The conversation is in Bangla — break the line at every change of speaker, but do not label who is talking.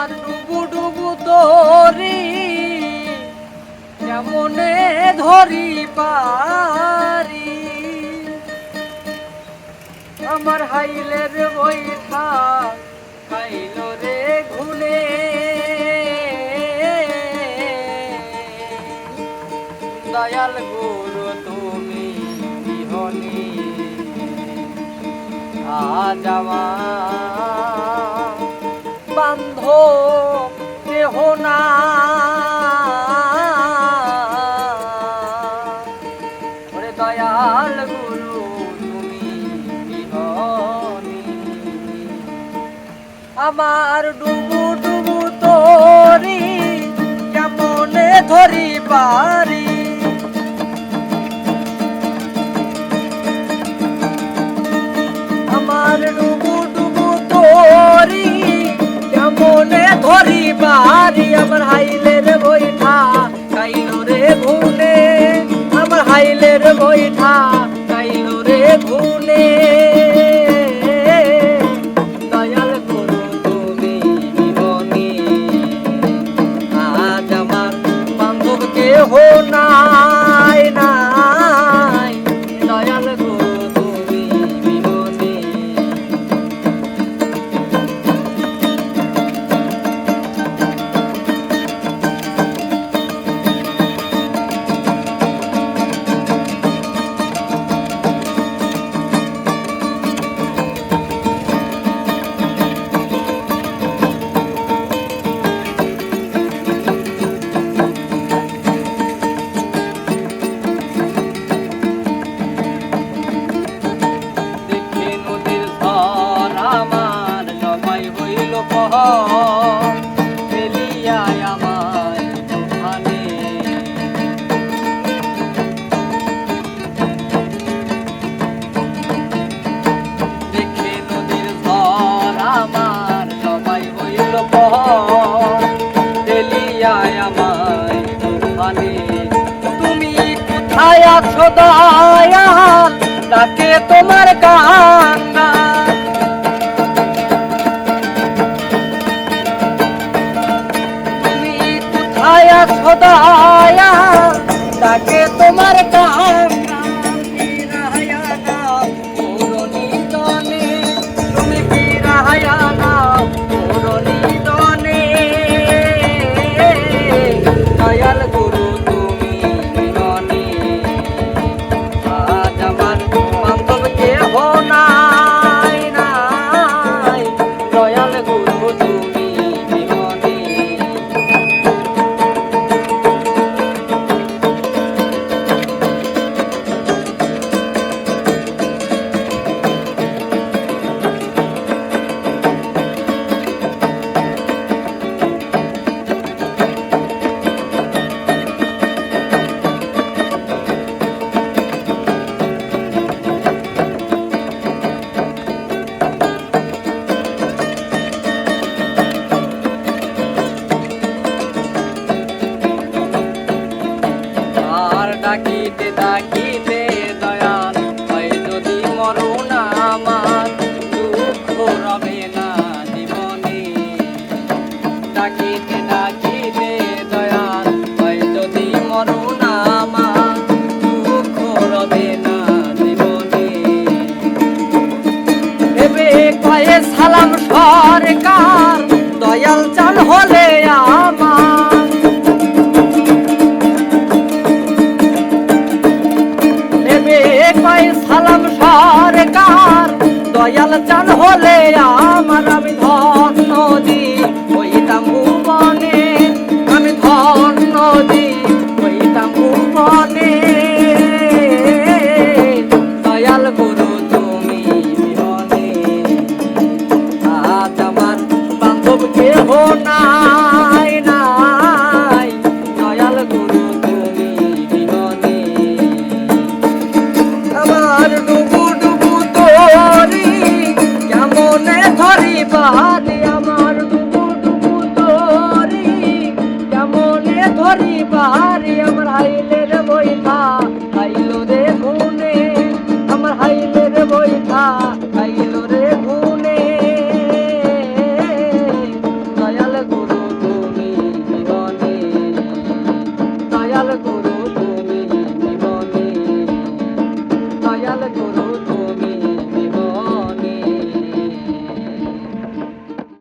আমার ডুবু ডুবু তোরি কেমনে ধরি পারি। আমার হাইলের বৈঠা খাইল রে ঘুনে। দয়াল গুরু, তুমি বিহনী। আজ বান্ধব কেহ না। দয়াল গুরু তুমি আমার ডুবু ডুবু তোরি কেমনে ধরি পারি হাইলের কাইলো রে ঘুনে দয়াল করো তুমি বিমনি আজ আমার বান্ধব কেহ নাই। তুমি কোথায় আছো দয়াল? ডাকে তোমার কান্না কোথায় তাকে তোমার ডাকিতে ডাকিতে দয়াল। হয় যদি মরণ আমার, দুঃখ রবে না জীবনে। ডাকিতে ডাকিতে দয়াল। হয় যদি মরণ আমার, দুঃখ রবে না জীবনে। এবে কয়ে সালাম সরকার, দয়াল চাল হলে কয়, সালাম সরকার, দয়াল চান হলে আমার আমি ধন নদী হইতাম ভুবনে আমি ধন নদী হইতাম ভুবনে দয়াল গুরু, তুমি আজ আমার বান্ধব কেহ নাই। আমার